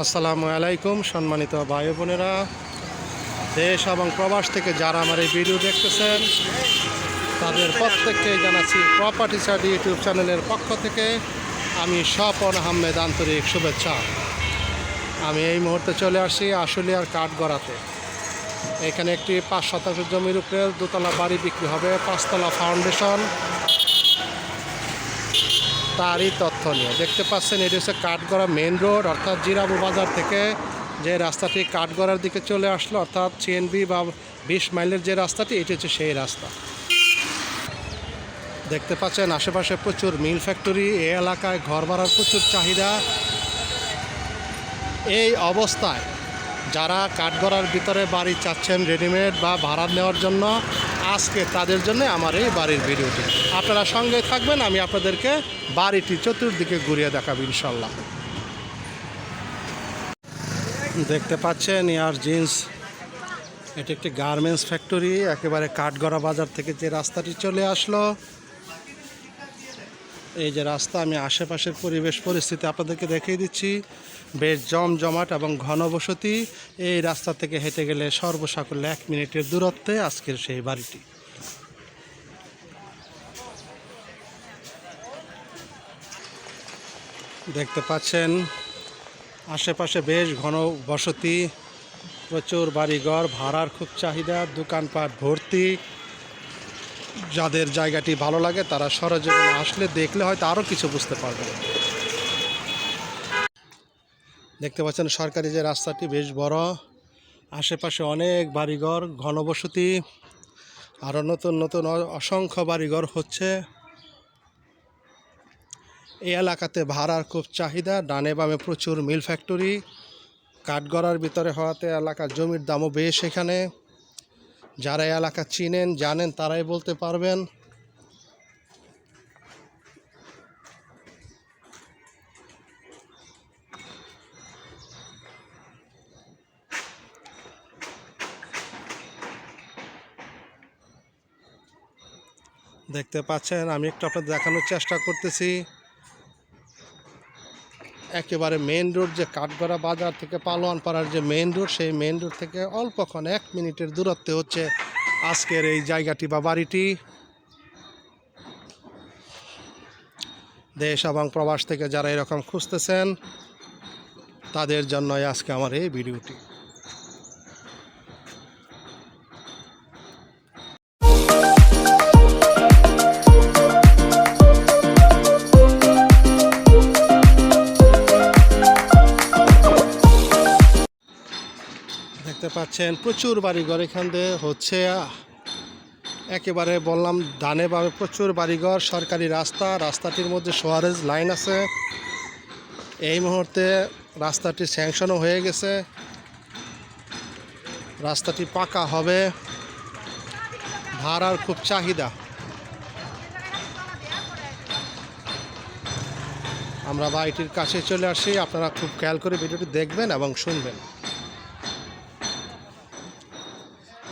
আসসালামু আলাইকুম, সম্মানিত ভাই বোনেরা। দেশ এবং প্রবাস থেকে যারা আমার এই ভিডিও দেখতেছেন, তাদের প্রত্যেককে জানাচ্ছি প্রপার্টি সাইড ইউটিউব চ্যানেলের পক্ষ থেকে আমি স্বপন আহমেদ আন্তরিক শুভেচ্ছা। আমি এই মুহূর্তে চলে আসি আশুলিয়ার কাঠগড়াতে। এখানে একটি পাঁচ শতাংশ জমির উপরে দোতলা বাড়ি বিক্রি হবে, পাঁচতলা ফাউন্ডেশন। তারই তথ্য নিয়ে। দেখতে পাচ্ছেন, এটি হচ্ছে কাঠগড়া মেন রোড, অর্থাৎ জিরাবু বাজার থেকে যে রাস্তাটি কাঠগড়ার দিকে চলে আসলো, অর্থাৎ সিএনবি বা বিশ মাইলের যে রাস্তাটি, এটি হচ্ছে সেই রাস্তা। দেখতে পাচ্ছেন, আশেপাশে প্রচুর মিল ফ্যাক্টরি, এ এলাকায় ঘর ভাড়ার প্রচুর চাহিদা। এই অবস্থায় যারা কাঠগড়ার ভিতরে বাড়ি চাচ্ছেন রেডিমেড বা ভাড়া নেওয়ার জন্য আজকে তাদের জন্য আমার এই বাড়ির ভিডিওটি। আপনারা সঙ্গে থাকবেন, আমি আপনাদেরকে বাড়িটি চতুর্দিকে ঘুরিয়ে দেখাবো ইনশাল্লাহ। দেখতে পাচ্ছেন, ইয়ার জিন্স। এটি একটি গার্মেন্টস ফ্যাক্টরি, একেবারে কাঠগড়া বাজার থেকে যে রাস্তাটি চলে আসলো। এই যে রাস্তা, আমি আশেপাশের পরিবেশ, পরিস্থিতি আপনাদেরকে দেখিয়ে দিচ্ছি। বেশ জমজমাট এবং ঘনবসতি। এই রাস্তা থেকে হেঁটে গেলে সর্বসাকুল্যে এক মিনিটের দূরত্বে আজকের সেই বাড়িটি। দেখতে পাচ্ছেন, আশেপাশে বেশ ঘন বসতি প্রচুর বাড়িঘর, ভাড়ার খুব চাহিদা, দোকানপাট ভর্তি। যাদের জায়গাটি ভালো লাগে তারা সরজমিনে আসলে দেখলে হয়তো আরও কিছু বুঝতে পারবে। দেখতে পাচ্ছেন সরকারি যে রাস্তাটি বেশ বড়, আশেপাশে অনেক বাড়িঘর, ঘনবসতি আরও নতুন নতুন অসংখ্য বাড়িঘর হচ্ছে। এই এলাকাতে ভাড়ার খুব চাহিদা, ডানে বামে প্রচুর মিল ফ্যাক্টরি, কাঠগড়ার ভিতরে হওয়াতে এলাকার জমির দামও বেশ এখানে। যারা এলাকা চিনেন, জানেন, তারাই বলতে পারবেন। দেখতে পাচ্ছেন, আমি একটু আপনাদের দেখানোর চেষ্টা করতেছি। একেবারে মেন রোড যে কাঠগড়া বাজার থেকে পালোয়ান পাড়ার যে মেন রোড সেই মেন রোড থেকে অল্পক্ষণ এক মিনিটের দূরত্বে হচ্ছে আজকের এই জায়গাটি বা বাড়িটি। দেশ এবং প্রবাস থেকে যারা এরকম খুঁজতেছেন, তাদের জন্যই আজকে আমার এই ভিডিওটি। দেখতে পাচ্ছেন, প্রচুর বাড়িঘর এখান দিয়ে হচ্ছে। একেবারে বললাম, ডানে বামে প্রচুর বাড়িঘর, সরকারি রাস্তা, রাস্তাটির মধ্যে সোয়ারেজ লাইন আছে। এই মুহূর্তে রাস্তাটি স্যাংশনও হয়ে গেছে। রাস্তাটি পাকা হবে। ভাড়ার খুব চাহিদা। আমরা বাড়িটির কাছে চলে আসি। আপনারা খুব খেয়াল করে ভিডিওটি দেখবেন এবং শুনবেন।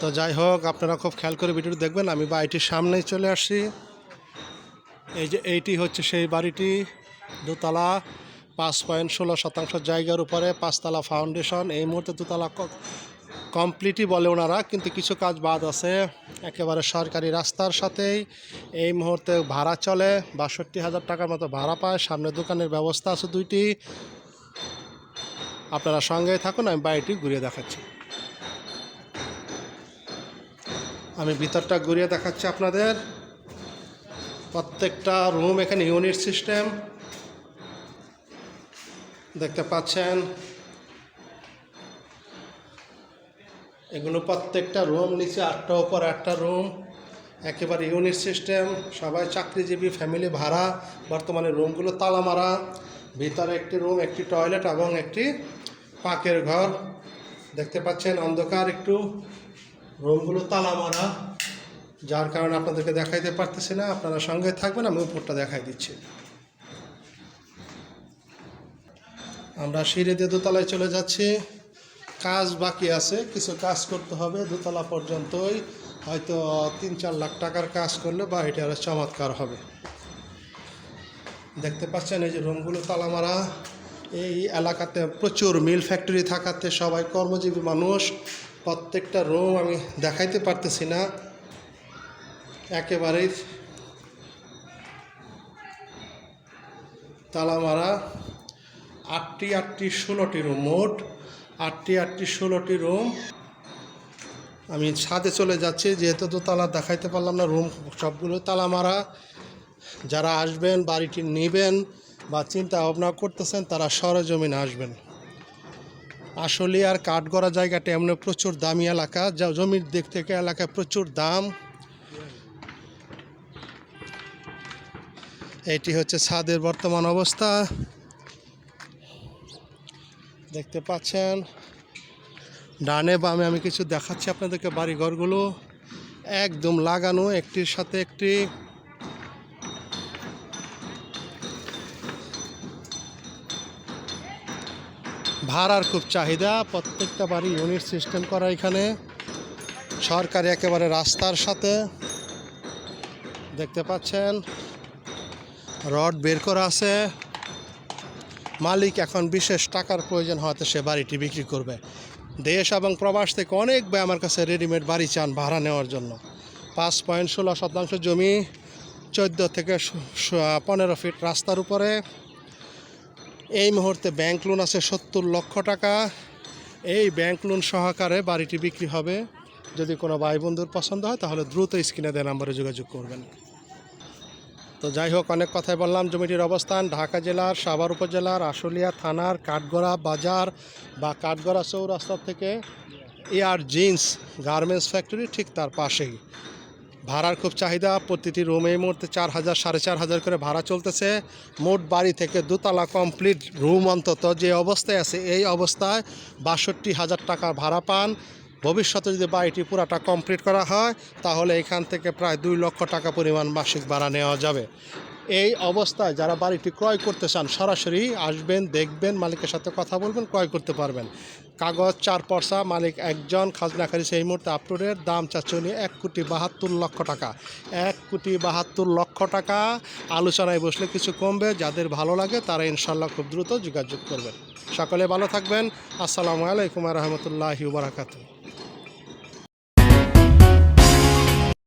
তো যাই হোক, আপনারা খুব খেয়াল করে ভিডিওটি দেখবেন। আমি বাড়িটির সামনেই চলে আসছি। এই যে এইটি হচ্ছে সেই বাড়িটি। দোতলা, পাঁচ পয়েন্ট ষোলো শতাংশ জায়গার উপরে পাঁচতলা ফাউন্ডেশন। এই মুহূর্তে দোতলা কমপ্লিটই বলে ওনারা, কিন্তু কিছু কাজ বাদ আছে। একেবারে সরকারি রাস্তার সাথেই। এই মুহূর্তে ভাড়া চলে, বাষট্টি হাজার টাকার মতো ভাড়া পায়। সামনে দোকানের ব্যবস্থা আছে দুইটি। আপনারা সঙ্গেই থাকুন, আমি বাড়িটি ঘুরিয়ে দেখাচ্ছি। আমি ভিতরটা ঘুরিয়ে দেখাচ্ছি আপনাদের। প্রত্যেকটা রুম এখানে ইউনিট সিস্টেম দেখতে পাচ্ছেন? এগুলো প্রত্যেকটা রুম নিচে আটটা, উপর একটা রুম একেবারে ইউনিট সিস্টেম সবাই চাকরিজীবী ফ্যামিলি ভাড়া, বর্তমানে রুমগুলো তালা মারা ভিতরে একটি রুম একটি টয়লেট এবং একটি পাকের ঘর। দেখতে পাচ্ছেন অন্ধকার একটু। রুমগুলো তালা মারা, যার কারণে আপনাদেরকে দেখাইতে পারতেছি না। আপনারা সঙ্গে থাকবেন, আমি উপরটা দেখাই দিচ্ছি। আমরা সিঁড়ি দিয়ে দোতলায় চলে যাচ্ছি। কাজ বাকি আছে, কিছু কাজ করতে হবে। দোতলা পর্যন্তই হয়তো তিন চার লাখ টাকার কাজ করলে বা এটা আরও চমৎকার হবে। দেখতে পাচ্ছেন এই যে রুমগুলো তালা মারা। এই এলাকাতে প্রচুর মিল ফ্যাক্টরি থাকাতে সবাই কর্মজীবী মানুষ। প্রত্যেকটা রুম আমি দেখাইতে পারতেছি না। একেবারেই তালা মারা। আটটি আটটি, ষোলোটি রুম মোট আটটি আটটি, ষোলোটি রুম আমি ছাদে চলে যাচ্ছি, যেহেতু দোতলা দেখাইতে পারলাম না রুম সবগুলো তালা মারা। যারা আসবেন, বাড়িটি নেবেন বা চিন্তা ভাবনা করতেছেন, তারা সরজমিনে আসবেন। আসলে আর কাঠগড়া জায়গাটা এমন প্রচুর দামি এলাকা, যা জমির দিক থেকে এলাকায় প্রচুর দাম। এটি হচ্ছে ছাদের বর্তমান অবস্থা। দেখতে পাচ্ছেন, ডানে বামে আমি কিছু দেখাচ্ছি আপনাদেরকে বাড়ি ঘরগুলো একদম লাগানো, একটির সাথে একটি। ভাড়ার খুব চাহিদা। প্রত্যেকটা বাড়ি ইউনিট সিস্টেম করা এখানে। সরকারি একেবারে রাস্তার সাথে। দেখতে পাচ্ছেন, রড বের করা আছে। মালিক এখন বিশেষ টাকার প্রয়োজন হয়তো সে বাড়িটি বিক্রি করবে। দেশ এবং প্রবাস থেকে অনেক ভাই আমার কাছে রেডিমেড বাড়ি চান ভাড়া নেওয়ার জন্য। পাঁচ পয়েন্ট ষোলো শতাংশ জমি, চোদ্দ থেকে পনেরো ফিট রাস্তার উপরে। এই মুহূর্তে ব্যাংক লোন আছে সত্তর লক্ষ টাকা। এই ব্যাংক লোন সহকারে বাড়িটি বিক্রি হবে। যদি কোনো ভাই বন্ধুর পছন্দ হয়, তাহলে দ্রুত স্ক্রিনে দেওয়া নাম্বারে যোগাযোগ করবেন। তো যাই হোক, অনেক কথাই বললাম। জমিটির অবস্থান ঢাকা জেলার সাভার উপজেলার আশুলিয়া থানার কাঠগড়া বাজার বা কাঠগড়া চৌরাস্তা থেকে এয়ার জিন্স গার্মেন্টস ফ্যাক্টরি ঠিক তার পাশেই। ভাড়ার খুব চাহিদা। প্রতিটি রুম এই মুহূর্তে চার হাজার সাড়ে চার হাজার করে ভাড়া চলতেছে। মোট বাড়ি থেকে দুতলা কমপ্লিট রুম অন্তত যে অবস্থায় আছে, এই অবস্থায় বাষট্টি হাজার টাকা ভাড়া পান। ভবিষ্যতে যদি বাড়িটি পুরাটা কমপ্লিট করা হয়, তাহলে এখান থেকে প্রায় দুই লক্ষ টাকা পরিমাণ মাসিক ভাড়া নেওয়া যাবে। এই অবস্থায় যারা বাড়িটি ক্রয় করতে চান, সরাসরি আসবেন, দেখবেন, মালিকের সাথে কথা বলবেন, ক্রয় করতে পারবেন। কাগজ চার পয়সা মালিক একজন খাজনাখারি সেই মুহূর্তে আপটুডের দাম চাচ্ছে উনি এক কোটি বাহাত্তর লক্ষ টাকা। এক কোটি বাহাত্তর লক্ষ টাকা। আলোচনায় বসলে কিছু কমবে, যাদের ভালো লাগে তারা ইনশাল্লাহ খুব দ্রুত যোগাযোগ করবেন। সকলে ভালো থাকবেন। আসসালামু আলাইকুম রহমতুল্লাহি বারাকাতু